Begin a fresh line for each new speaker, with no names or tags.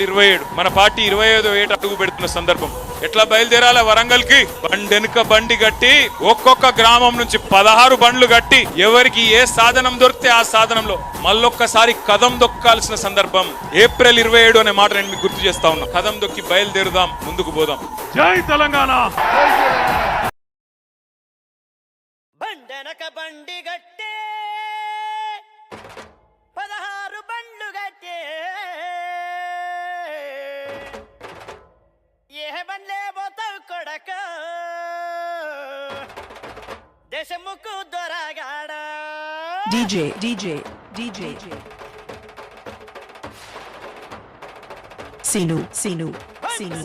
ఇరవై ఏడు. మన పార్టీ ఇరవై ఐదో ఏట అడుగు పెడుతున్న సందర్భం. ఎట్లా బయలుదేరాల వరంగల్కి బండెనుక బండి కట్టి ఒక్కొక్క గ్రామం నుంచి పదహారు బండ్లు కట్టి ఎవరికి ఏ సాధనం దొరికితే ఆ సాధనంలో మళ్ళొక్కసారి కదం దొక్కాల్సిన సందర్భం. ఏప్రిల్ ఇరవై ఏడు అనే మాట నేను మీకు గుర్తు చేస్తా ఉన్నా. కదం దొక్కి బయలుదేరుదాం ముందుకు పోదాం.
జై తెలంగాణ!
బండెనక బండి గట్టే यह बनले बोतल कोडक। देश
मुकु दोरागाड DJ DJ DJ. Seenu
Seenu Seenu.